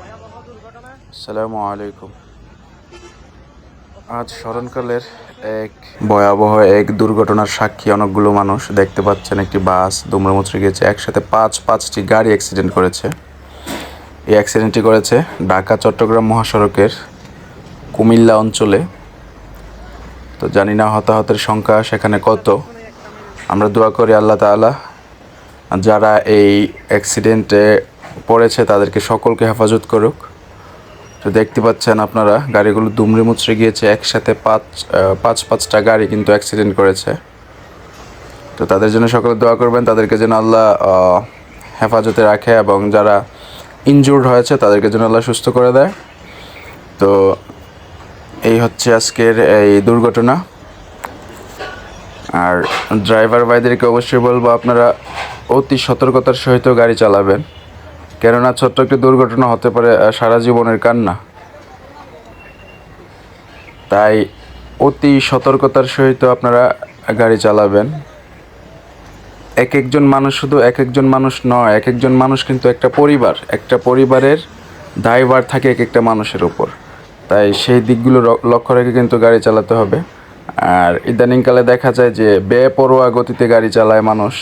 আসসালামু আলাইকুম। আজ স্মরণকালের এক ভয়াবহ এক দুর্ঘটনার সাক্ষী অনেকগুলো মানুষ দেখতে পাচ্ছেন। একটি বাস দুমড়ে মুচড়ে গিয়েছে। একসাথে পাঁচ, পাঁচটি গাড়ি অ্যাক্সিডেন্ট করেছে। এই অ্যাক্সিডেন্টটি করেছে ঢাকা, চট্টগ্রাম মহাসড়কের কুমিল্লা অঞ্চলে। তো জানি না হতাহতের সংখ্যা সেখানে কত। আমরা দোয়া করি আল্লাহ তাআলা যারা এই অ্যাক্সিডেন্টে পড়েছে, তাদেরকে সকলকে হেফাজত করুক। তো দেখতে পাচ্ছেন আপনারা, গাড়িগুলো দুমড়ে মুচড়ে গিয়েছে, একসাথে পাঁচ পাঁচ, পাঁচটা গাড়ি কিন্তু অ্যাক্সিডেন্ট করেছে। তো তাদের জন্য সকলে দোয়া করবেন, তাদেরকে যেন আল্লাহ হেফাজতে রাখে এবং যারা ইনজুর্ড হয়েছে, তাদেরকে যেন আল্লাহ সুস্থ করে দেয়। তো এই হচ্ছে আজকের এই দুর্ঘটনা। আর ড্রাইভার ভাইদেরকে অবশ্যই বলব, আপনারা অতি সতর্কতার সহিত গাড়ি চালাবেন। কেননা ছোট্ট একটি দুর্ঘটনা হতে পারে সারা জীবনের কান্না। তাই অতি সতর্কতার সহিত আপনারা গাড়ি চালাবেন। এক একজন মানুষ শুধু এক একজন মানুষ নয়, এক একজন মানুষ কিন্তু একটা পরিবার। একটা পরিবারের দায়ভার থাকে এক একটা মানুষের উপর। তাই সেই দিকগুলো লক্ষ্য রেখে কিন্তু গাড়ি চালাতে হবে। আর ইদানিংকালে দেখা যায় যে বেপরোয়া গতিতে গাড়ি চালায় মানুষ।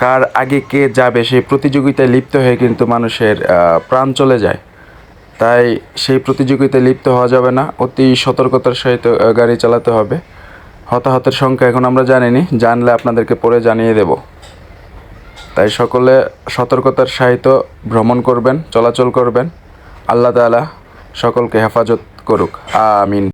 কার আগে কে যাবে সেই প্রতিযোগিতায় লিপ্ত হয়ে কিন্তু মানুষের প্রাণ চলে যায়। তাই সেই প্রতিযোগিতায় লিপ্ত হওয়া যাবে না, অতি সতর্কতার সহিত গাড়ি চালাতে হবে। হতাহতের সংখ্যা এখন আমরা জানিনি, জানলে আপনাদেরকে পরে জানিয়ে দেব। তাই সকলে সতর্কতার সহিত ভ্রমণ করবেন, চলাচল করবেন। আল্লাহ তাআলা সকলকে হেফাজত করুক। আমিন।